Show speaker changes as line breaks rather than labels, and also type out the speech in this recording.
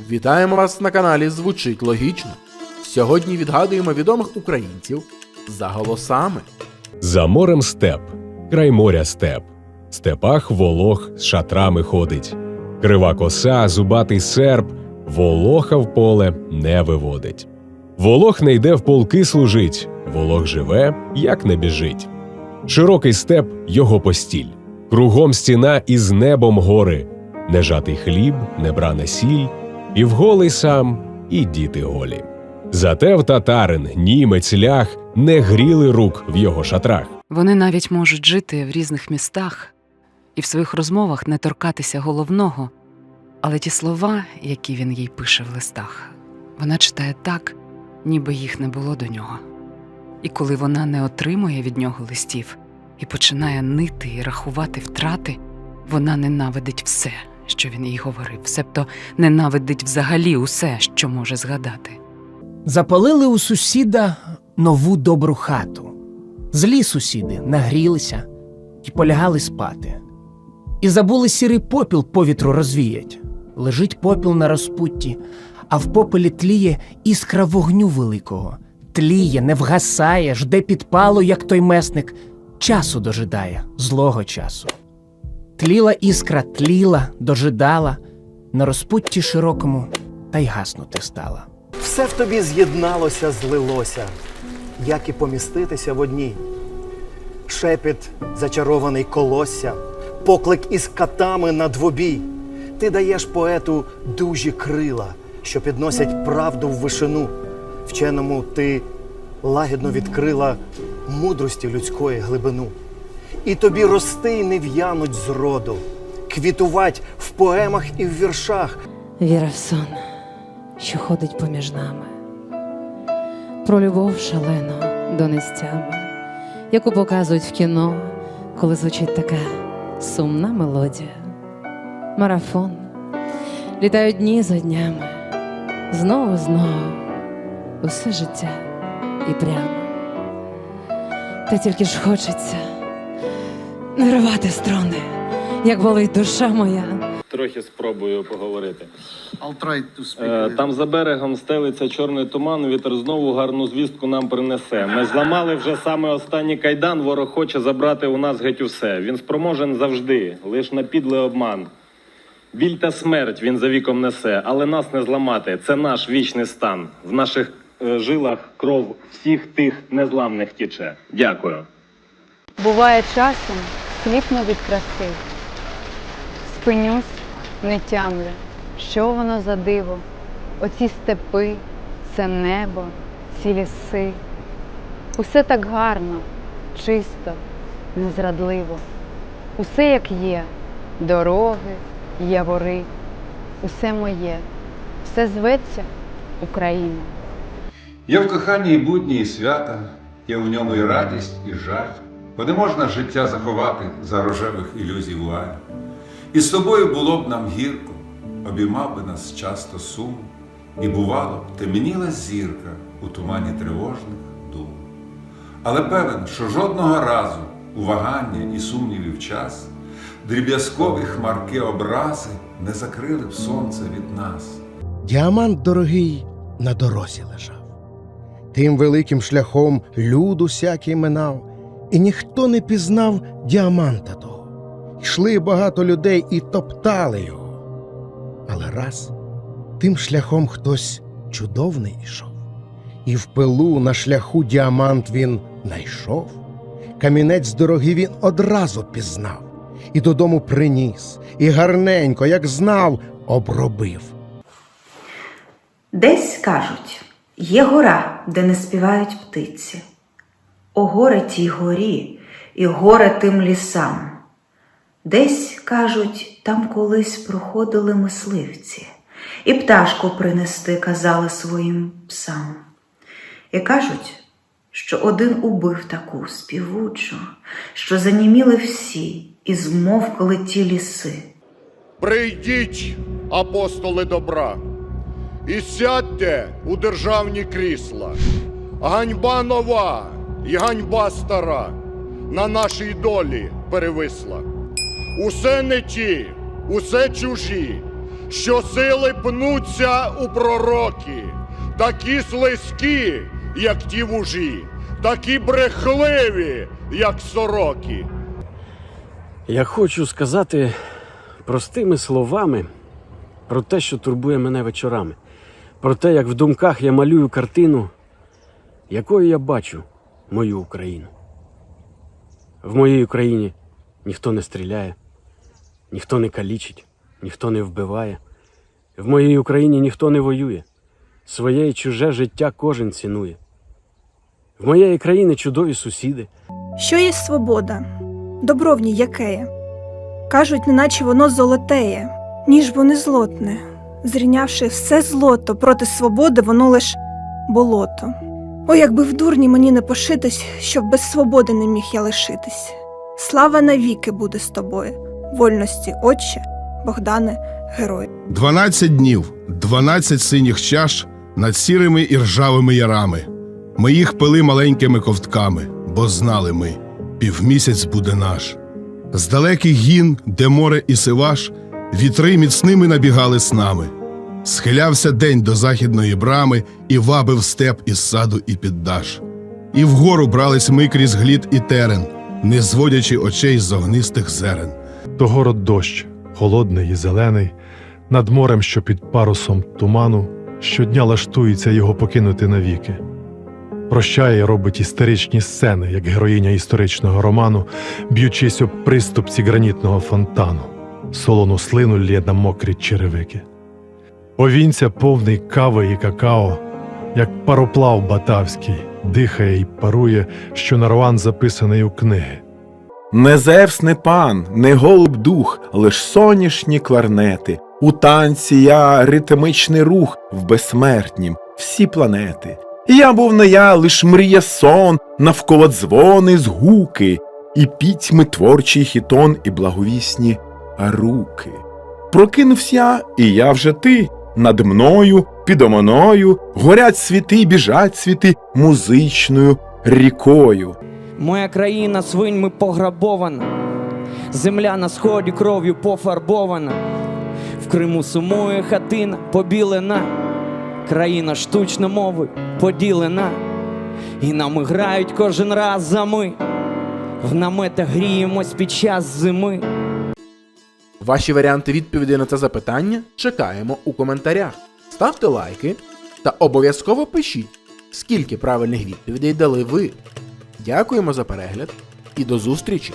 Вітаємо вас на каналі Звучить Логічно. Сьогодні відгадуємо відомих українців за голосами.
За морем степ, край моря степ, степах волох з шатрами ходить. Крива коса, зубатий серп, волоха в поле не виводить. Волох не йде в полки служить, волох живе, як не біжить. Широкий степ його постіль, кругом стіна із небом гори, не жатий хліб, не брана сіль, і вголий сам, і діти голі. Зате в татарин, німець, лях не гріли рук в його шатрах.
Вони навіть можуть жити в різних містах і в своїх розмовах не торкатися головного, але ті слова, які він їй пише в листах, вона читає так, ніби їх не було до нього. І коли вона не отримує від нього листів і починає нити і рахувати втрати, вона ненавидить все, що він їй говорив, себто ненавидить взагалі усе, що може згадати.
Запалили у сусіда нову добру хату. Злі сусіди нагрілися і полягали спати. І забули сірий попіл по вітру розвіять. Лежить попіл на розпутті, а в попелі тліє іскра вогню великого. Тліє, не вгасає, жде підпалу, як той месник, часу дожидає, злого часу. Тліла іскра, тліла, дожидала, на розпутті широкому та й гаснути стала.
Все в тобі з'єдналося, злилося, як і поміститися в одній. Шепіт зачарований колосся, поклик із катами на двобій. Ти даєш поету дужі крила, що підносять правду в вишину. Вченому ти лагідно відкрила мудрості людської глибину. І тобі рости й не в'януть зроду, квітувать в поемах і в віршах,
Віра в сон, що ходить поміж нами, про любов шалену до нестями, яку показують в кіно, коли звучить така сумна мелодія. Марафон. Літають дні за днями, знову знову. Усе життя і прямо. Та тільки ж хочеться не рвати струни, як болить душа моя.
Трохи спробую поговорити.
I'll try to speak.
Е, Там за берегом стелиться чорний туман, вітер знову гарну звістку нам принесе. Ми зламали вже саме останній кайдан, ворог хоче забрати у нас геть усе. Він спроможен завжди, лиш на підлий обман. Біль та смерть він за віком несе, але нас не зламати. Це наш вічний стан. В наших е, жилах кров всіх тих незламних тіче. Дякую.
Буває часом сліпну від краси, спинюсь, не тямлю, що воно за диво, оці степи, це небо, ці ліси. Усе так гарно, чисто, незрадливо. Усе як є, дороги, явори, усе моє, все зветься Україна.
Є в коханні і будні, і свята, є в ньому і радість, і жаль, бо не можна життя заховати за рожевих ілюзій вуаль. І з тобою було б нам гірко, обіймав би нас часто сум, і бувало б темніла зірка у тумані тривожних дум. Але певен, що жодного разу у вагання і сумнівів час дріб'язкові хмарки образи не закрили б сонце від нас.
Діамант дорогий на дорозі лежав. Тим великим шляхом люд усякий минав, і ніхто не пізнав діаманта того. Йшли багато людей і топтали його. Але раз тим шляхом хтось чудовний ішов, і в пилу на шляху діамант він найшов. Камінець дорогий він одразу пізнав, і додому приніс, і гарненько, як знав, обробив.
Десь кажуть, є гора, де не співають птиці. О горе тій горі, і горе тим лісам. Десь, кажуть, там колись проходили мисливці, і пташку принести казали своїм псам. І кажуть, що один убив таку співучу, що заніміли всі і змовкли ті ліси.
Прийдіть, апостоли добра, і сядьте у державні крісла. Ганьба нова і ганьба стара на нашій долі перевисла. Усе не ті, усе чужі, що сили пнуться у пророки, такі слизькі, як ті вужі, такі брехливі, як сороки.
Я хочу сказати простими словами про те, що турбує мене вечорами, про те, як в думках я малюю картину, якою я бачу мою Україну. В моїй Україні ніхто не стріляє, ніхто не калічить, ніхто не вбиває. В моїй Україні ніхто не воює. Своє і чуже життя кожен цінує. В моєї країни чудові сусіди.
Що є свобода? Добро в ній якеє? Кажуть, неначе воно золотеє, ніж бо не злотне. Зрівнявши все злото проти свободи, воно лиш болото. О, якби в дурні мені не пошитись, щоб без свободи не міг я лишитись. Слава навіки буде з тобою, вольності, отче, Богдане, герой.
Дванадцять днів, дванадцять синіх чаш над сірими і ржавими ярами. Ми їх пили маленькими ковтками, бо знали ми, півмісяць буде наш. З далеких гін, де море і сиваш, вітри міцними набігали з нами. Схилявся день до західної брами і вабив степ із саду і піддаш. І вгору брались ми крізь глід і терен, не зводячи очей з огнистих зерен.
То город дощ, холодний і зелений, над морем, що під парусом туману, щодня лаштується його покинути навіки. Прощає робить історичні сцени, як героїня історичного роману, б'ючись об приступці гранітного фонтану, солону слину лє на мокрі черевики. Повінця повний кави і какао, як пароплав батавський, дихає і парує, що нарван записаний у книги.
Не Зевс, не пан, не голуб дух, лиш соняшні кларнети. У танці я ритмичний рух в безсмертнім, всі планети. Я був не я, лиш мрія сон, навколо дзвони згуки, і пітьми творчий хітон, і благовісні руки. Прокинувся і я вже ти. Над мною, підо мною, горять світи, біжать світи музичною рікою.
Моя країна свиньми пограбована, земля на сході кров'ю пофарбована, в Криму сумує хатина побілена, країна штучно мови поділена, і нам грають кожен раз за ми, в наметах гріємось під час зими.
Ваші варіанти відповідей на це запитання чекаємо у коментарях. Ставте лайки та обов'язково пишіть, скільки правильних відповідей дали ви. Дякуємо за перегляд і до зустрічі!